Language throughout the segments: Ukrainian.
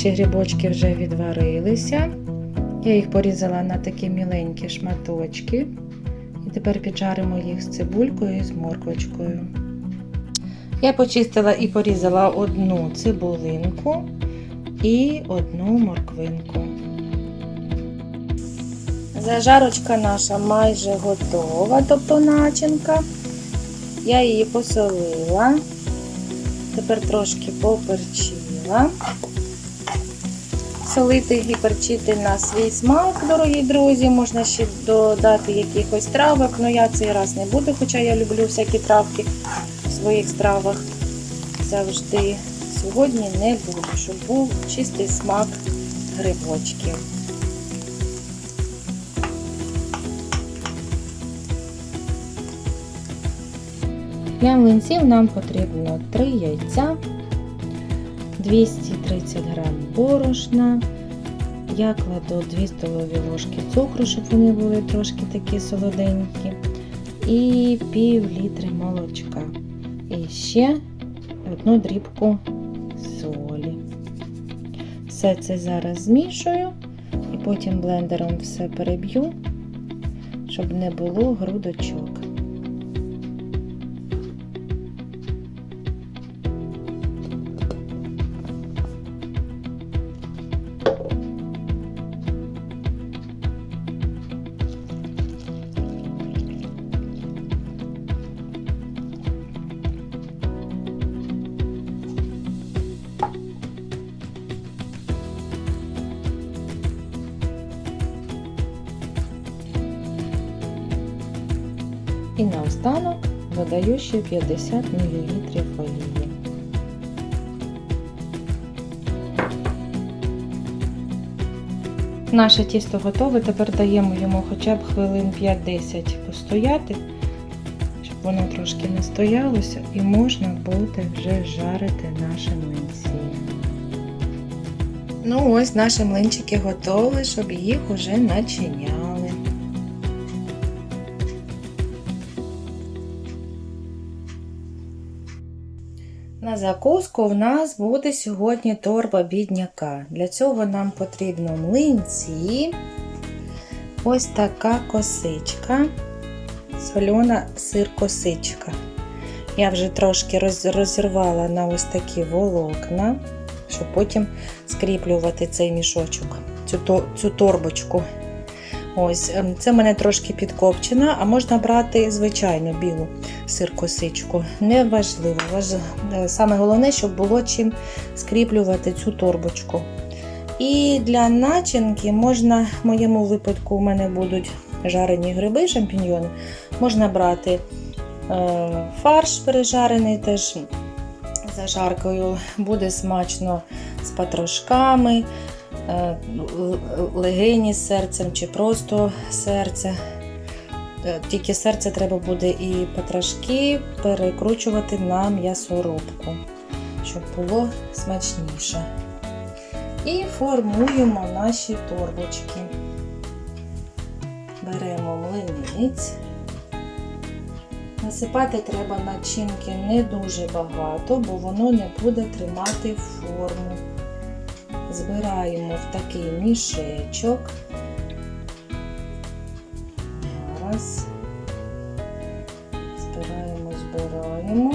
Наші грибочки вже відварилися. Я їх порізала на такі міленькі шматочки. І тепер піджаримо їх з цибулькою і з морквочкою. Я почистила і порізала одну цибулинку і одну морквинку. Зажарочка наша майже готова, тобто начинка. Я її посолила. Тепер трошки поперчила. Солити і перчити на свій смак, дорогі друзі. Можна ще додати якихось травок, але я цей раз не буду, хоча я люблю всякі травки в своїх стравах завжди. Сьогодні не буду, щоб був чистий смак грибочків. Для млинців нам потрібно 3 яйця, 230 г борошна. Я кладу 2 столові ложки цукру, щоб вони були трошки такі солоденькі. І пів літри молочка. І ще одну дрібку солі. Все це зараз змішую і потім блендером все переб'ю, щоб не було грудочок. Додаю ще 50 мл олії. Наше тісто готове, тепер даємо йому хоча б хвилин 5-10 постояти, щоб воно трошки не стоялося і можна буде вже жарити наші млинці. Ну ось наші млинчики готові, щоб їх уже начиняли. На закуску в нас буде сьогодні торба бідняка. Для цього нам потрібно млинці, ось така косичка, сольона сир-косичка. Я вже трошки розірвала на ось такі волокна, щоб потім скріплювати цей мішочок, цю, цю торбочку. Ось, ем, Це в мене трошки підкопчена, а можна брати звичайну білу сир-косичку. Неважливо. Важ... Е, саме головне, щоб було чим скріплювати цю торбочку. І для начинки можна, в моєму випадку, у мене будуть жарені гриби, шампіньйони. Можна брати е, фарш пережарений теж зажаркою, буде смачно з патрошками. Е, легені з серцем чи просто серце. Е, тільки серце треба буде і потрошки перекручувати на м'ясорубку, щоб було смачніше. І формуємо наші торбочки. Беремо млинець. Насипати треба начинки не дуже багато, бо воно не буде тримати форму збираємо в такий мішечок. Зараз збираємо, збираємо.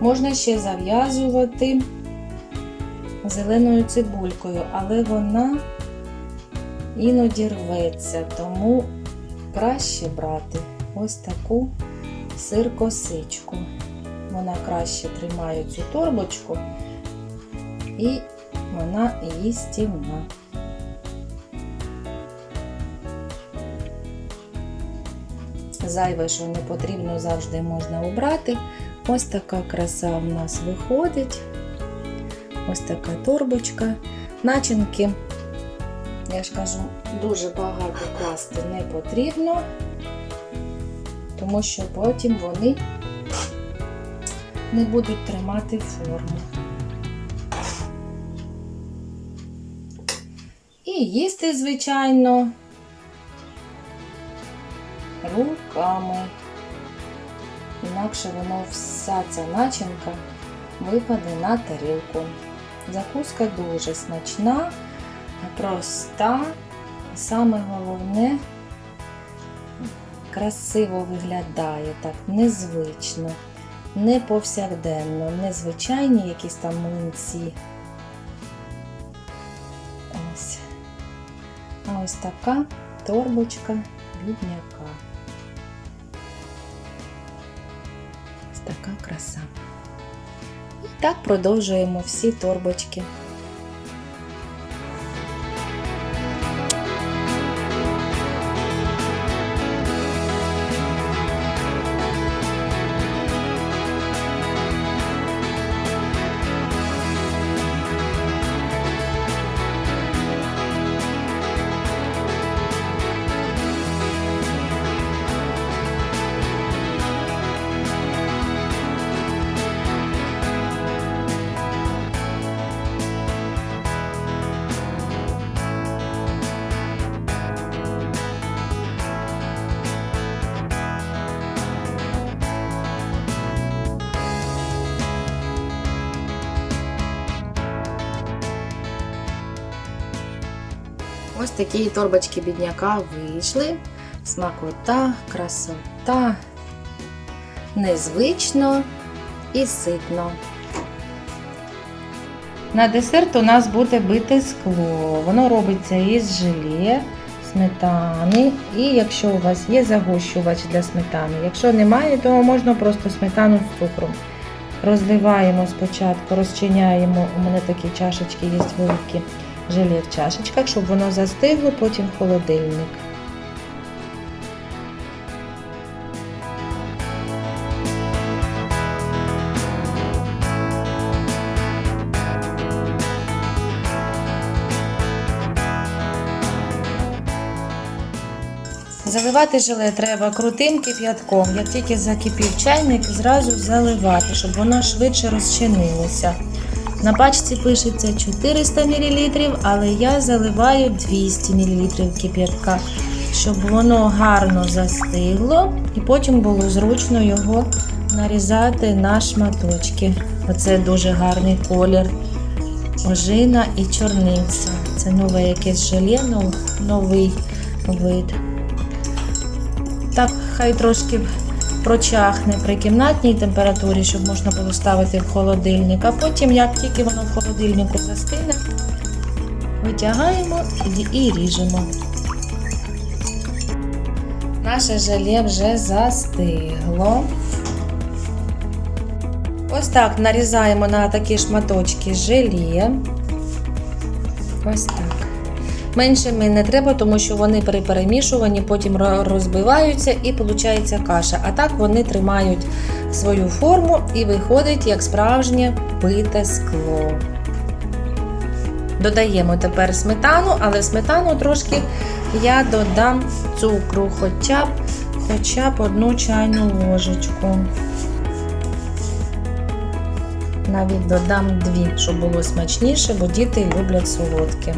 Можна ще зав'язувати зеленою цибулькою, але вона іноді рветься, тому краще брати ось таку сир-косичку. Вона краще тримає цю торбочку і вона їстівна. Зайве, що не потрібно, завжди можна обрати. Ось така краса в нас виходить. Ось така торбочка. Начинки, я ж кажу, дуже багато класти не потрібно, тому що потім вони не будуть тримати форму. Їсти, звичайно, руками. Інакше воно вся ця начинка випаде на тарілку. Закуска дуже смачна, проста. Саме головне красиво виглядає, так, незвично, не повсякденно, не звичайні якісь там млинці. ось така торбочка бідняка. Ось така краса. І так продовжуємо всі торбочки. Ось такі торбочки бідняка вийшли. Смакота, красота, незвично і ситно. На десерт у нас буде бите скло. Воно робиться із желе, сметани. І якщо у вас є загущувач для сметани, якщо немає, то можна просто сметану з цукром. Розливаємо спочатку, розчиняємо, у мене такі чашечки є великі желе в чашечках, щоб воно застигло, потім в холодильник. Заливати желе треба крутим кип'ятком. Як тільки закипів чайник, зразу заливати, щоб воно швидше розчинилося. На пачці пишеться 400 мл, але я заливаю 200 мл кип'ятка, щоб воно гарно застигло і потім було зручно його нарізати на шматочки. Оце дуже гарний колір. Ожина і чорниця. Це нове якесь желе, новий вид. Так, хай трошки прочахне при кімнатній температурі, щоб можна було ставити в холодильник. А потім, як тільки воно в холодильнику застине, витягаємо і- ріжемо. Наше желе вже застигло. Ось так нарізаємо на такі шматочки желе. Ось так. Меншими не треба, тому що вони при перемішуванні потім розбиваються і виходить каша. А так вони тримають свою форму і виходить як справжнє бите скло. Додаємо тепер сметану, але сметану трошки я додам цукру, хоча б, хоча б одну чайну ложечку. Навіть додам дві, щоб було смачніше, бо діти люблять солодке.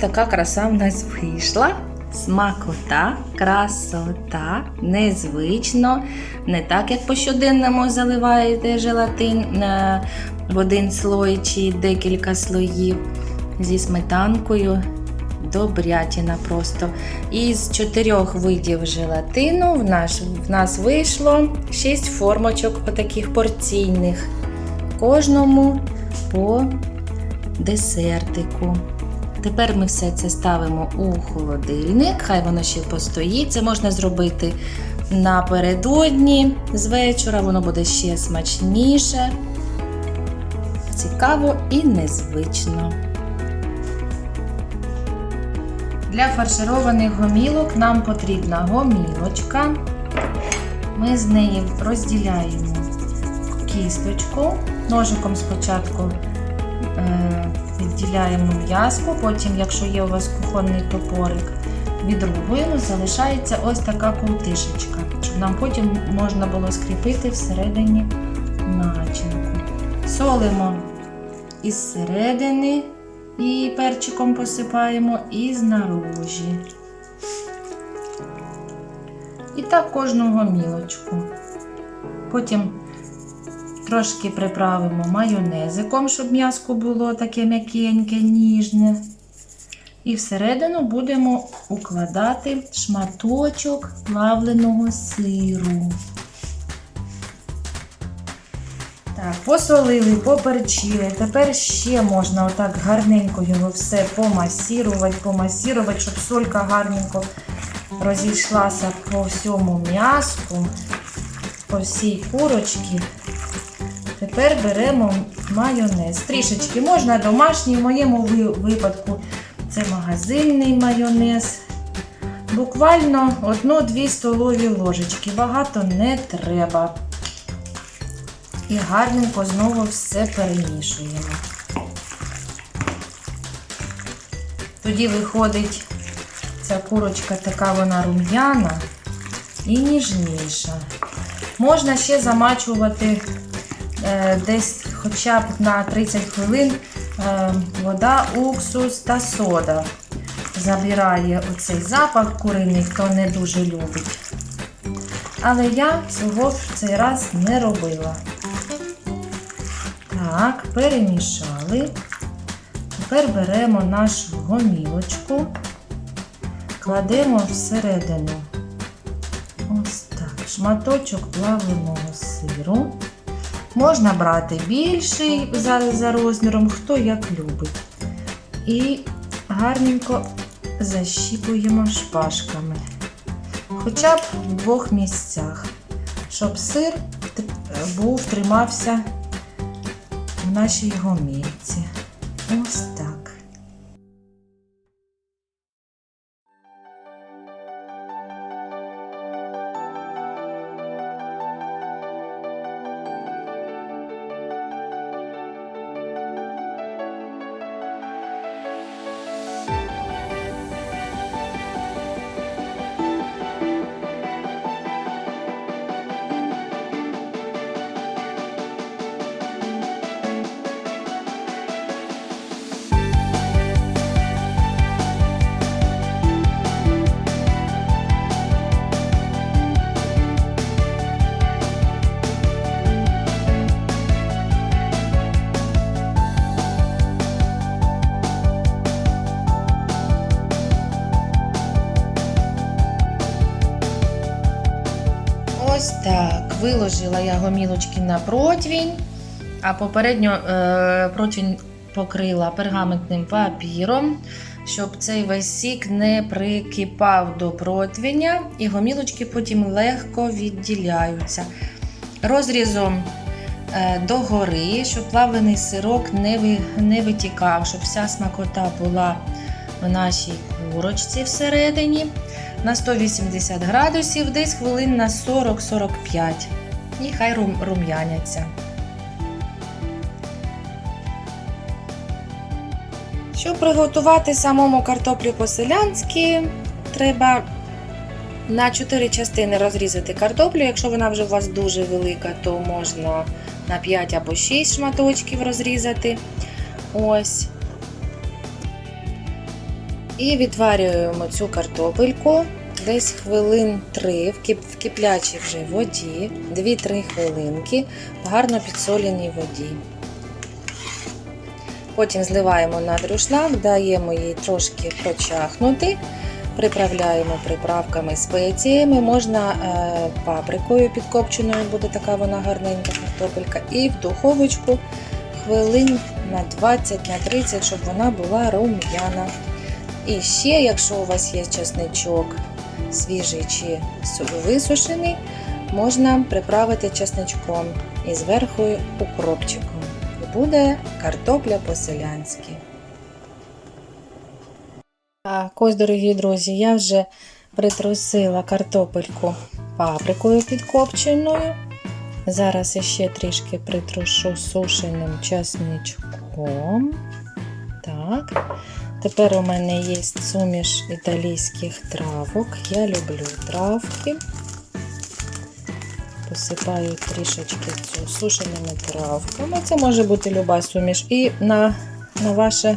Така краса в нас вийшла. Смакота, красота, незвично. Не так, як по щоденному заливаєте желатин е, в один слой чи декілька слоїв зі сметанкою. Добрятіна просто. Із чотирьох видів желатину в, наш, в нас вийшло 6 формочок отаких порційних. Кожному по десертику. Тепер ми все це ставимо у холодильник, хай воно ще постоїть. Це можна зробити напередодні з вечора, воно буде ще смачніше, цікаво і незвично. Для фаршированих гомілок нам потрібна гомілочка. Ми з неї розділяємо кісточку. Ножиком спочатку е, відділяємо м'язку, потім, якщо є у вас кухонний топорик, відрубуємо, залишається ось така ковтишечка, щоб нам потім можна було скріпити всередині начинку. Солимо із середини і перчиком посипаємо і знаружі. І так кожного мілочку. Потім трошки приправимо майонезиком, щоб м'яско було таке м'якеньке, ніжне. І всередину будемо укладати шматочок плавленого сиру. Так, посолили, поперчили. Тепер ще можна отак гарненько його все помасірувати, помасірувати, щоб солька гарненько розійшлася по всьому м'яску, по всій курочці. Тепер беремо майонез. Трішечки можна домашній, в моєму випадку це магазинний майонез. Буквально 1-2 столові ложечки. Багато не треба. І гарненько знову все перемішуємо. Тоді виходить ця курочка така вона рум'яна і ніжніша. Можна ще замачувати десь хоча б на 30 хвилин е, вода, уксус та сода. Забирає оцей запах куриний, хто не дуже любить. Але я цього в цей раз не робила. Так, перемішали. Тепер беремо нашу гомілочку, кладемо всередину ось так, шматочок плавленого сиру. Можна брати більший за, за розміром, хто як любить. І гарненько защіпуємо шпажками. Хоча б в двох місцях, щоб сир був, тримався в нашій гомільці. Ось Виложила я гомілочки на противінь, а попередньо е, противінь покрила пергаментним папіром, щоб цей весь сік не прикипав до противня, і гомілочки потім легко відділяються. Розрізом е, догори, щоб плавлений сирок не витікав, щоб вся смакота була в нашій курочці всередині на 180 градусів, десь хвилин на 40-45. І хай рум- рум'яняться. Щоб приготувати самому картоплю по-селянськи, треба на 4 частини розрізати картоплю. Якщо вона вже у вас дуже велика, то можна на 5 або 6 шматочків розрізати. Ось. І відварюємо цю картопельку десь хвилин 3 в, киплячій вже воді, 2-3 хвилинки в гарно підсоленій воді. Потім зливаємо на друшлак, даємо їй трошки прочахнути, приправляємо приправками спеціями, можна е, паприкою підкопченою, буде така вона гарненька картопелька, і в духовочку хвилин на 20 на 30, щоб вона була рум'яна. І ще, якщо у вас є чесничок свіжий чи су- висушений, можна приправити чесничком і зверху укропчиком. І буде картопля по-селянськи. Так, ось, дорогі друзі, я вже притрусила картопельку паприкою підкопченою. Зараз ще трішки притрушу сушеним часничком. Так. Тепер у мене є суміш італійських травок. Я люблю травки. Посипаю трішечки цю сушеними травками. Це може бути люба суміш. І на, на, ваше,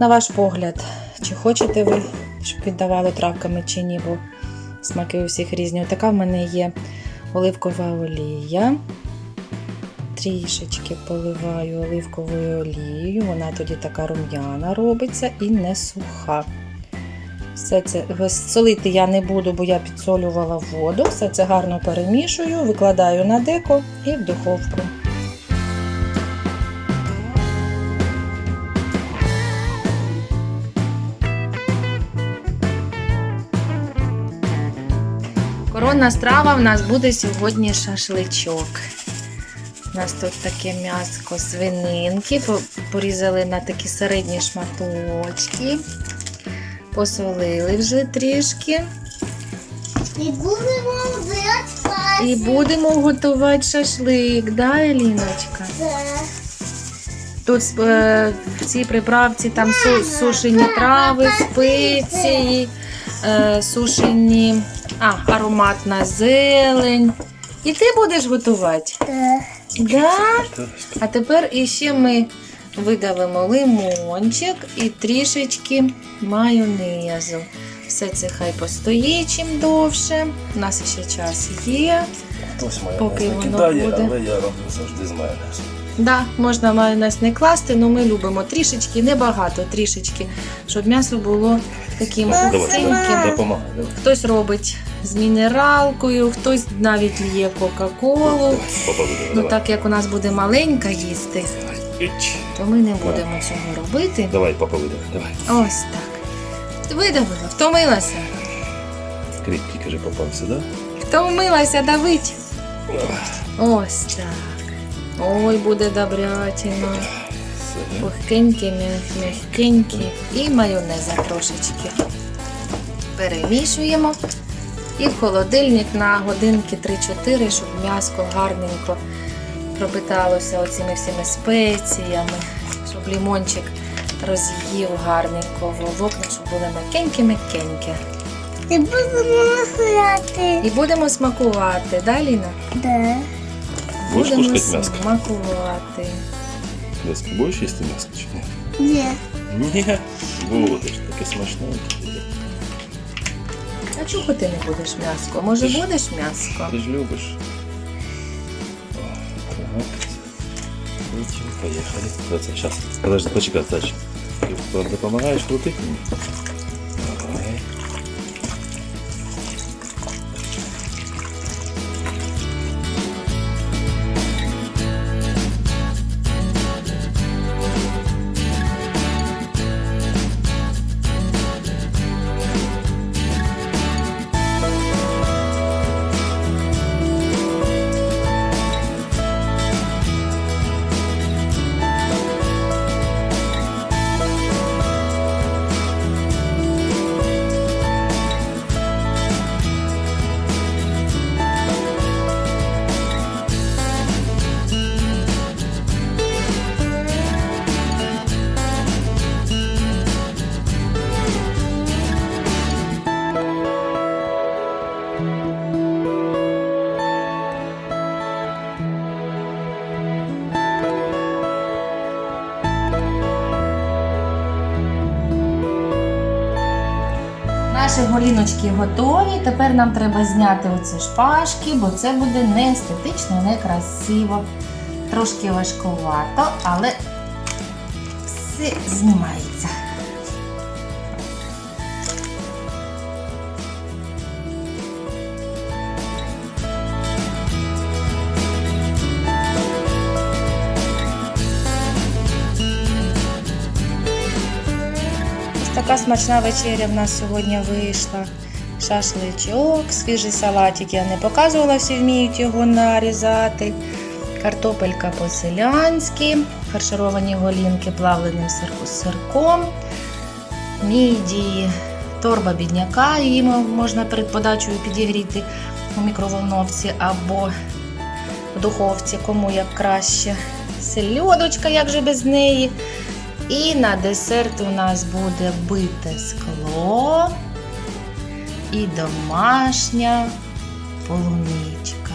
на ваш погляд, чи хочете ви, щоб віддавало травками чи ні, бо смаки у всіх різні. Така в мене є оливкова олія. Трішечки поливаю оливковою олією, вона тоді така рум'яна робиться і не суха. Все це солити я не буду, бо я підсолювала воду. Все це гарно перемішую, викладаю на деко і в духовку. Коронна страва в нас буде сьогодні шашличок. У нас тут таке м'яско свининки, порізали на такі середні шматочки, посолили вже трішки. І будемо брати І будемо готувати шашлик, да, Еліночка? Тут е, в цій приправці там су- сушені трави, спеції, е, сушені, а, ароматна зелень. І ти будеш готувати? Да? А тепер іще ми видавимо лимончик і трішечки майонезу. Все це хай постоїть чим довше. У нас ще час є. Хтось майонез не кидає, буде. але я роблю завжди з майонезом. Да, можна майонез не класти, але ми любимо трішечки, небагато, трішечки, щоб м'ясо було таким давай. Хтось робить з мінералкою, хтось навіть лє Кока-Колу. Ну так як у нас буде маленька їсти, то ми не будемо цього робити. Давай, папа видих, давай. Ось так. Видавила, втомилася. Кріпкий, каже, попався, да? Втомилася давить. Ось так. Ой, буде добрятина. Все. Пухкенький, м'як- м'якенький. І майонеза трошечки. Перемішуємо. І в холодильник на годинки 3-4, щоб м'яско гарненько пропиталося оцими всіми спеціями, щоб лімончик роз'їв гарненько вовокна, щоб були м'якенькі-м'якенькі. І будемо грати. І будемо смакувати, да, Ліна? Да. Будеш Будемо кушати м'ясо? смакувати. Будеш їсти м'ясо чи ні? Ні. Ні. Будеш, таке смачне. А чого ти не будеш м'яско? Може Ти ж- будеш м'яско? Ти ж любиш. Так. Потім Поїхали. Подожди, почекай, Тач. Ти допомагаєш крутити мені? Наші голіночки готові. Тепер нам треба зняти оці шпажки, бо це буде не естетично, не красиво. Трошки важкувато, але все знімається. Смачна вечеря в нас сьогодні вийшла. Шашличок, свіжий салатик я не показувала, всі вміють його нарізати. Картопелька по-селянськи, фаршировані голінки плавленим сирком, міді, торба бідняка, її можна перед подачею підігріти у мікроволновці або в духовці, кому як краще. Сельодочка, як же без неї. І на десерт у нас буде бите скло і домашня полуничка.